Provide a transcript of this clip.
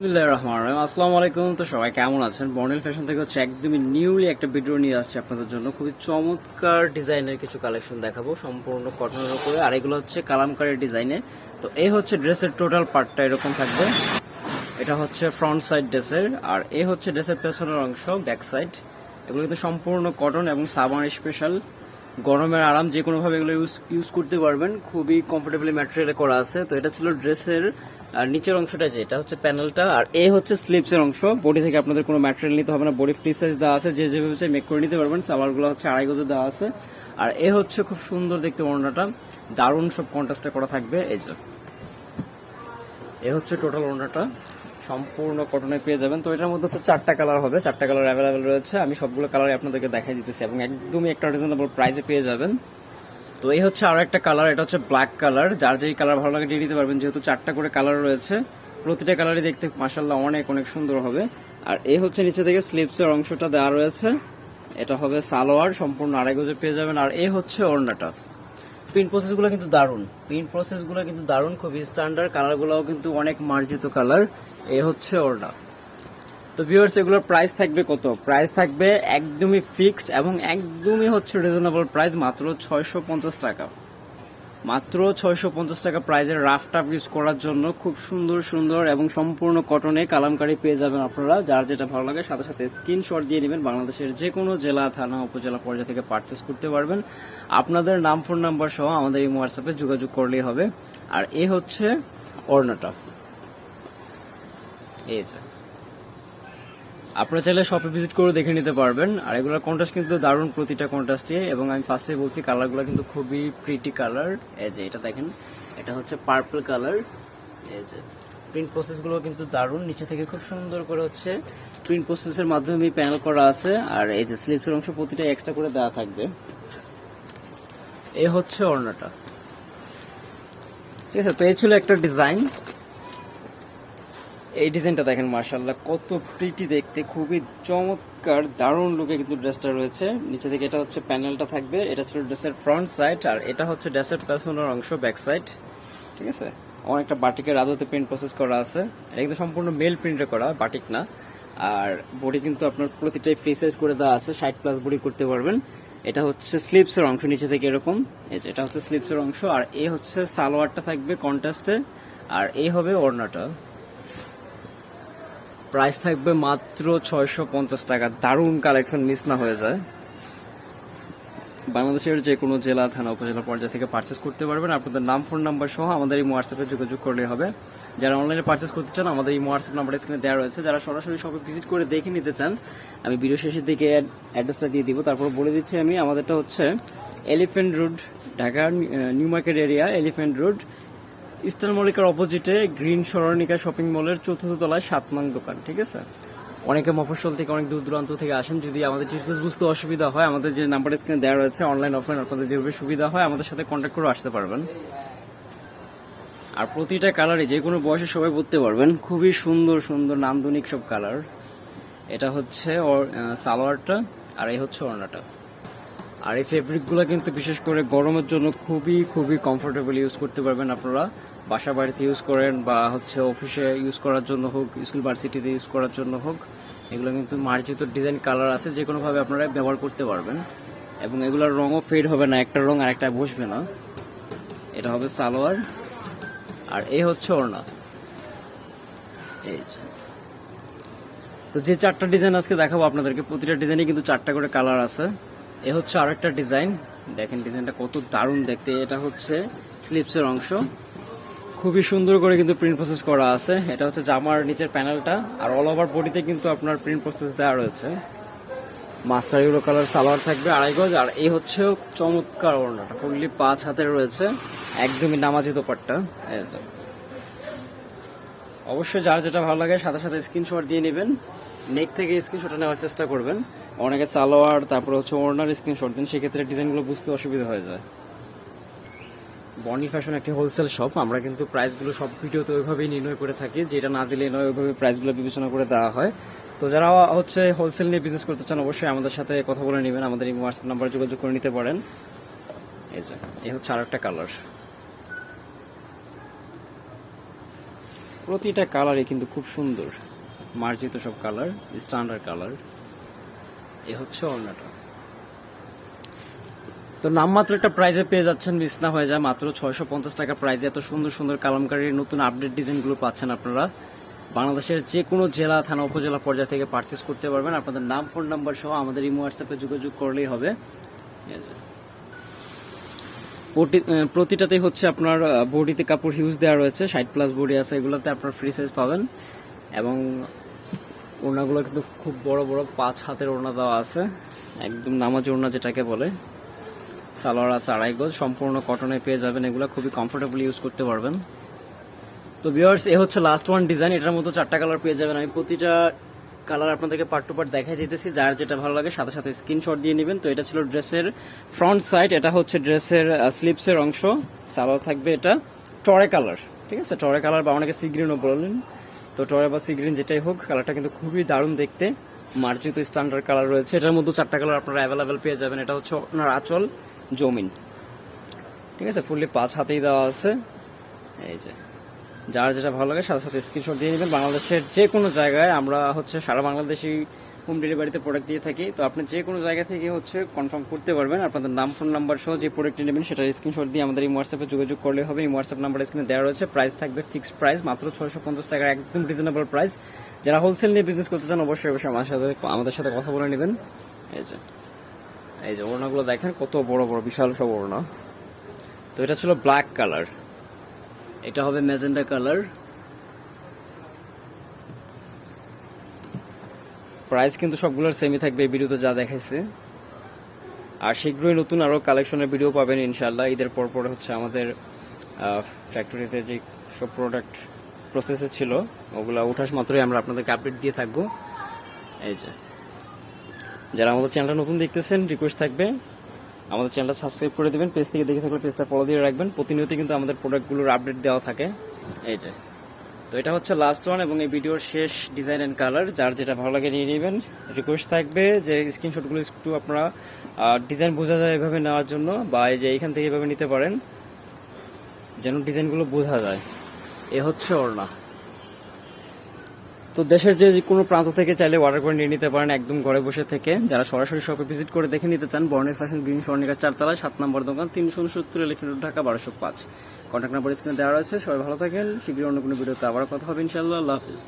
বিসমিল্লাহির রহমানির রহিম। আসসালামু আলাইকুম। তো সবাই কেমন আছেন? ফ্যাশন থেকে হচ্ছে নিউলি একটা ভিডিও নিয়ে আসছে আপনাদের জন্য। খুবই চমৎকার ডিজাইনের কিছু কালেকশন দেখাবো সম্পূর্ণ কটনের উপরে। আর এগুলো হচ্ছে তো এই হচ্ছে ড্রেসের টোটাল পার্টটা এরকম থাকবে। এটা হচ্ছে ফ্রন্ট সাইড ড্রেসের। আর এ হচ্ছে ড্রেসের পেছনের অংশ ব্যাক সাইড এগুলো কিন্তু সম্পূর্ণ কটন এবং সাবান স্পেশাল গরমের আরাম যে কোনো ভাবে এগুলো ইউজ ইউজ করতে পারবেন। খুবই কমফোর্টেবলি ম্যাটেরিয়ালে করা আছে। তো এটা ছিল ড্রেসের আর নিচের অংশটা যে, এটা হচ্ছে প্যানেলটা, আর এ হচ্ছে স্লিপস এর অংশ। বডি থেকে আপনাদের কোনো ম্যাটেরিয়াল নিতে হবে না, বডি ফ্রি সাইজ দেওয়া আছে, যে যেভাবে চাই মেক করে নিতে পারবেন সাবারগুলো হচ্ছে আড়াই গজে দেওয়া আছে। আর এ হচ্ছে খুব সুন্দর দেখতে ওড়নাটা, দারুণ সব কন্ট্রাস্টে করা থাকবে, এই যে। এ হচ্ছে টোটাল ওড়নাটা, সম্পূর্ণ কটনে পেয়ে যাবেন। তো এটার মধ্যে হচ্ছে চারটা কালার হবে, চারটা কালার অ্যাভেলেবেল রয়েছে, আমি সবগুলো কালার আপনাদেরকে দেখাই দিতেছি, এবং একদমই একটা রিজনেবল প্রাইসে পেয়ে যাবেন। তো এই হচ্ছে আরও একটা কালার এটা হচ্ছে ব্ল্যাক কালার যার যেই কালার ভালো লাগে দিয়ে দিতে পারবেন, যেহেতু চারটা করে কালার রয়েছে, প্রতিটা কালারই দেখতে মাসাল্লাহ অনেক অনেক সুন্দর হবে। আর এই হচ্ছে নিচে থেকে স্লিপস এর অংশটা দেওয়া রয়েছে। এটা হবে সালোয়ার, সম্পূর্ণ আড়াই গজে পেয়ে যাবেন। আর এই হচ্ছে ওড়নাটা। প্রিন্ট প্রসেসগুলো কিন্তু দারুণ। প্রিন্ট প্রসেসগুলো কিন্তু দারুণ, খুবই স্ট্যান্ডার্ড কালারগুলোও কিন্তু অনেক মার্জিত কালার এ হচ্ছে ওড়না। তো ভিউয়ার্স এগুলোর প্রাইস থাকবে কত? প্রাইস থাকবে একদমই ফিক্সড এবং একদমই হচ্ছে রিজনেবল প্রাইস মাত্র ছয়শো পঞ্চাশ টাকা। মাত্র ছয়শো পঞ্চাশ টাকা প্রাইজের রাফ টাফ ইউজ করার জন্য খুব সুন্দর সুন্দর এবং সম্পূর্ণ কটনে কালামকারি পেয়ে যাবেন আপনারা। যার যেটা ভালো লাগে, সাথে সাথে স্ক্রিনশট দিয়ে নেবেন। বাংলাদেশের যে কোনো জেলা, থানা, উপজেলা পর্যায়ে থেকে পারচেস করতে পারবেন। আপনাদের নাম ফোন নাম্বার সহ আমাদের এই হোয়াটসঅ্যাপে যোগাযোগ করলেই হবে। আর এ হচ্ছে অর্ণাটা এই যে। আপনারা চাইলে শপে ভিজিট করে দেখে নিতে পারবেন। আর এগুলোর কন্ট্রাস্ট কিন্তু দারুণ প্রতিটা কন্ট্রাস্টে এবং আমি ফার্স্টে বলছি কালারগুলো কিন্তু খুবই প্রিটি কালার এই যে এটা দেখেন, এটা হচ্ছে পার্পল কালার এই যে প্রিন্ট প্রসেসগুলো কিন্তু দারুণ, নিচে থেকে খুব সুন্দর করে হচ্ছে প্রিন্ট প্রসেসের মাধ্যমে প্যানেল করা আছে। আর এই যে স্লিপসের অংশ প্রতিটা এক্সট্রা করে দেওয়া থাকবে। এ হচ্ছে অর্ণাটা ঠিক আছে, তো এই ছিল একটা ডিজাইন এই ডিজাইনটা দেখেন মার্শাল্লাহ কত প্রিটি দেখতে, খুবই চমৎকার, দারুণ লুকে কিন্তু ড্রেসটা রয়েছে। নিচে থেকে এটা হচ্ছে প্যানেলটা থাকবে, এটা ছিল ড্রেসের ফ্রন্ট সাইড আর এটা হচ্ছে ড্রেসের পেছনের অংশ ব্যাক সাইড ঠিক আছে? অনেকটা বাটিকের আদতে প্রিন্ট প্রসেস করা আছে। এটা কিন্তু সম্পূর্ণ মেল প্রিন্টে করা, বাটিক না। আর বডি কিন্তু আপনার প্রতিটাই ফ্রি সাইজ করে দেওয়া আছে, ষাট প্লাস বডি করতে পারবেন। এটা হচ্ছে স্লিপসের অংশ, নিচে থেকে এরকম। এটা হচ্ছে স্লিপসের অংশ, আর এ হচ্ছে সালোয়ারটা থাকবে কন্ট্রাস্টে আর এই হবে ওড়নাটা। প্রাইস থাকবে মাত্র ছয়শো পঞ্চাশ টাকা। দারুণ কালেকশন মিস না হয়ে যায়। বাংলাদেশের যে কোনো জেলা, থানা, উপজেলা পর্যায়ে থেকে পারচেস করতে পারবেন। আপনাদের নাম ফোন নাম্বার সহ আমাদের এই হোয়াটসঅ্যাপে যোগাযোগ করলে হবে। যারা অনলাইনে পারচেস করতে চান, আমাদের এই হোয়াটসঅ্যাপ নাম্বার স্ক্রিনে দেওয়া রয়েছে। যারা সরাসরি শপে ভিজিট করে দেখে নিতে চান, আমি ভিডিও শেষের দিকে অ্যাড্রেসটা দিয়ে দিব। তারপর বলে দিচ্ছি আমি, আমাদেরটা হচ্ছে এলিফেন্ট রোড ঢাকার new market area elephant road eastern মল্লিকার অপোজিটে গ্রিন সরণিকা শপিং মলের চতুর্থ তলায় সাত নং দোকান, ঠিক আছে? অনেকে মফস্বল থেকে অনেক দূর দূরান্ত থেকে আসেন, যদি আমাদের ডিটেলস বুঝতে অসুবিধা হয়, আমাদের যে নাম্বার স্ক্রিনে দেওয়া রয়েছে অনলাইন অফলাইন আপনাদের যেভাবে সুবিধা হয়, আমাদের সাথে কন্ট্যাক্ট করে আসতে পারবেন। আর প্রতিটা কালারে যে কোনো বয়সে সবাই পরতে পারবেন, খুবই সুন্দর সুন্দর, নান্দনিক সব কালার এটা হচ্ছে সালোয়ারটা, আর এই হচ্ছে ওড়নাটা। আর এই ফেব্রিকগুলো কিন্তু বিশেষ করে গরমের জন্য খুবই খুবই কমফোর্টেবল ইউজ করতে পারবেন আপনারা। বাসা বাড়িতে ইউজ করেন বা হচ্ছে অফিসে ইউজ করার জন্য হোক স্কুল ভার্সিটিতে ইউজ করার জন্য হোক, এগুলো কিন্তু মার্জিত ডিজাইন কালার আছে, যে কোনোভাবে আপনারা ব্যবহার করতে পারবেন। এবং এগুলোর রঙও ফেড হবে না, একটা রং আর একটা বসবে না। এটা হবে সালোয়ার, আর এই হচ্ছে ওড়না। এই তো যে চারটা ডিজাইন আজকে দেখাবো আপনাদেরকে, প্রতিটা ডিজাইনে কিন্তু চারটা করে কালার আছে। এ হচ্ছে আরেকটা ডিজাইন দেখেন ডিজাইনটা কত দারুণ দেখতে। এটা হচ্ছে স্লিপসের অংশ। খুবই সুন্দর করে কিন্তু প্রিন্ট প্রসেস করা আছে। এটা হচ্ছে জামার নিচের প্যানেলটা আর অল ওভার বডিতে কিন্তু আপনার প্রিন্ট প্রসেস দেওয়া রয়েছে। মাস্টার ইউরো কালার সালোয়ার থাকবে আড়াই গজ। আর এই হচ্ছে চমৎকার ওড়নাটা। ফুললি পাঁচ হাতে রয়েছে। একদমই নামাজি যে। অবশ্যই যার যেটা ভালো লাগে সাথে সাথে স্ক্রিনশট দিয়ে নেবেন। নেক থেকে স্ক্রিনশট নেওয়ার চেষ্টা করবেন। অনেকে সালোয়ার, তারপর হচ্ছে ওড়নার স্ক্রিনশট দেন। সেক্ষেত্রে ডিজাইনগুলো বুঝতে অসুবিধা হয়ে যায়। বনি ফ্যাশন একটি হোলসেল শপ আমরা কিন্তু প্রাইসগুলো সব ভিডিওতে ওইভাবেই নির্ণয় করে থাকি, যেটা না দিলে নয়, ওইভাবে প্রাইসগুলো বিবেচনা করে দেওয়া হয়। তো যারা হচ্ছে হোলসেল নিয়ে বিজনেস করতে চান, অবশ্যই আমাদের সাথে কথা বলে নেবেন, আমাদের হোয়াটসঅ্যাপ নাম্বারে যোগাযোগ করে নিতে পারেন। এই যে, এই হচ্ছে আর একটা কালার প্রতিটা কালারই কিন্তু খুব সুন্দর। মার্জিত সব কালার স্ট্যান্ডার্ড কালার এ হচ্ছে ওড়নাটা তো নামমাত্র একটা প্রাইজে পেয়ে যাচ্ছেন বিছনা হয়ে যায়, মাত্র ছয়শো পঞ্চাশ টাকা প্রাইজে এত সুন্দর সুন্দর কালামকারীর নতুন আপডেট ডিজাইনগুলো পাচ্ছেন আপনারা। বাংলাদেশের যে কোনো জেলা, থানা, উপজেলা পর্যায় থেকে পারচেস করতে পারবেন। আপনাদের নাম ফোন নাম্বার সহ আমাদের ইমো হোয়াটসঅ্যাপে যোগাযোগ করলেই হবে। প্রতিটাতেই হচ্ছে আপনার বডিতে কাপড় হিউজ দেওয়া রয়েছে। ষাট প্লাস বডি আছে এগুলোতে আপনার ফ্রি সাইজ পাবেন। এবং ওড়নাগুলো কিন্তু খুব বড় বড় পাঁচ হাতের ওড়না দেওয়া আছে। একদম নামাজ ওড়না যেটাকে বলে। সালোয়ার আছে আড়াই গজ, সম্পূর্ণ কটনে পেয়ে যাবেন। এগুলো খুবই কমফোর্টেবল ইউজ করতে পারবেন। তো ভিউয়ার্স এ হচ্ছে লাস্ট ওয়ান ডিজাইন এটার মতো চারটা কালার পেয়ে যাবেন। আমি প্রতিটা কালার আপনাদেরকে পার্ট টু পার্ট দেখাই দিতেছি। যার যেটা ভালো লাগে, সাথে সাথে স্ক্রিনশট দিয়ে নেবেন। তো এটা ছিল ড্রেসের ফ্রন্ট সাইড এটা হচ্ছে ড্রেসের স্লিপসের অংশ। সালোয়ার থাকবে এটা টরে কালার ঠিক আছে? টরে কালার বা অনেকে সি গ্রিনও বললেন তো টরে বা সি গ্রিন যেটাই হোক কালারটা কিন্তু খুবই দারুণ দেখতে। মার্জিত স্ট্যান্ডার্ড কালার রয়েছে। এটার মধ্যে চারটা কালার আপনারা অ্যাভেলেবেল পেয়ে যাবেন। এটা হচ্ছে আপনার আঁচল। জমিন। ঠিক আছে ফুললি পাঁচ হাতেই দেওয়া আছে। এই যে, যার যেটা ভালো লাগে সাথে সাথে স্ক্রিনশট দিয়ে নেবেন। বাংলাদেশের যে কোনো জায়গায় আমরা হচ্ছে সারা বাংলাদেশি হোম ডেলিভারিতে প্রোডাক্ট দিয়ে থাকি। তো আপনি যে কোনো জায়গা থেকে হচ্ছে কনফার্ম করতে পারবেন। আপনাদের নাম ফোন নাম্বার সহ যে প্রোডাক্টটি নেবেন, সেটা স্ক্রিনশট দিয়ে আমাদের এই হোয়াটসঅ্যাপে যোগাযোগ করলে হবে। এই হোয়াটসঅ্যাপ নাম্বার স্ক্রিনে দেওয়া রয়েছে। প্রাইস থাকবে ফিক্সড প্রাইস মাত্র ছয়শো পঞ্চাশ টাকার একদম রিজনেবল প্রাইস যারা হোলসেল নিয়ে বিজনেস করতে চান, অবশ্যই অবশ্যই আমার সাথে, আমাদের সাথে কথা বলে নেবেন। এই যে এই যে ওড়নাগুলো দেখেন, কত বড় বড়, বিশাল সব ওড়না। তো এটা ছিল ব্ল্যাক কালার এটা হবে ম্যাজেন্ডা কালার প্রাইস কিন্তু সবগুলোর সেমই থাকবে এই ভিডিওতে যা দেখাইছে। আর শীঘ্রই নতুন আরও কালেকশনের ভিডিও পাবেন ইনশাল্লাহ ঈদের পর পর হচ্ছে আমাদের ফ্যাক্টরিতে যে সব প্রোডাক্ট প্রসেসে ছিল, ওগুলো উঠাস মাত্রই আমরা আপনাদেরকে আপডেট দিয়ে থাকব। এই যে। যারা আমাদের চ্যানেলটা নতুন দেখতেছেন রিকোয়েস্ট থাকবে। আমাদের চ্যানেলটা সাবস্ক্রাইব করে দেবেন পেজ থেকে দেখে থাকলে পেজটা ফলো দিয়ে রাখবেন। প্রতিনিয়ত কিন্তু আমাদের প্রোডাক্টগুলোর আপডেট দেওয়া থাকে। এই যে। তো এটা হচ্ছে লাস্ট ওয়ান এবং এই ভিডিওর শেষ ডিজাইন অ্যান্ড কালার যার যেটা ভালো লাগে নিয়ে নেবেন। রিকোয়েস্ট থাকবে যে স্ক্রিনশটগুলো একটু আপনারা ডিজাইন বোঝা যায় এভাবে নেওয়ার জন্য বা এই যে এখান থেকে এভাবে নিতে পারেন, যেন ডিজাইনগুলো বোঝা যায়। এ হচ্ছে ওড়না। তো দেশের যে কোনো প্রান্ত থেকে চাইলে অর্ডার করে নিয়ে নিতে পারেন একদম ঘরে বসে থেকে। যারা সরাসরি শপে ভিজিট করে দেখে নিতে চান বর্ণের ফ্যাশন গ্রিন স্বর্ণিকার চারতলা সাত নম্বর দোকান, তিনশো উনসত্তর এলিফেন্ট ঢাকা বারোশো পাঁচ। কন্ট্যাক্ট নাম্বার স্ক্রিনে দেওয়া রয়েছে। সবাই ভালো থাকেন। শীঘ্রই অন্য কোনো ভিডিওতে আবার কথা হবে ইনশাল্লাহ আল্লাহ হাফিজ।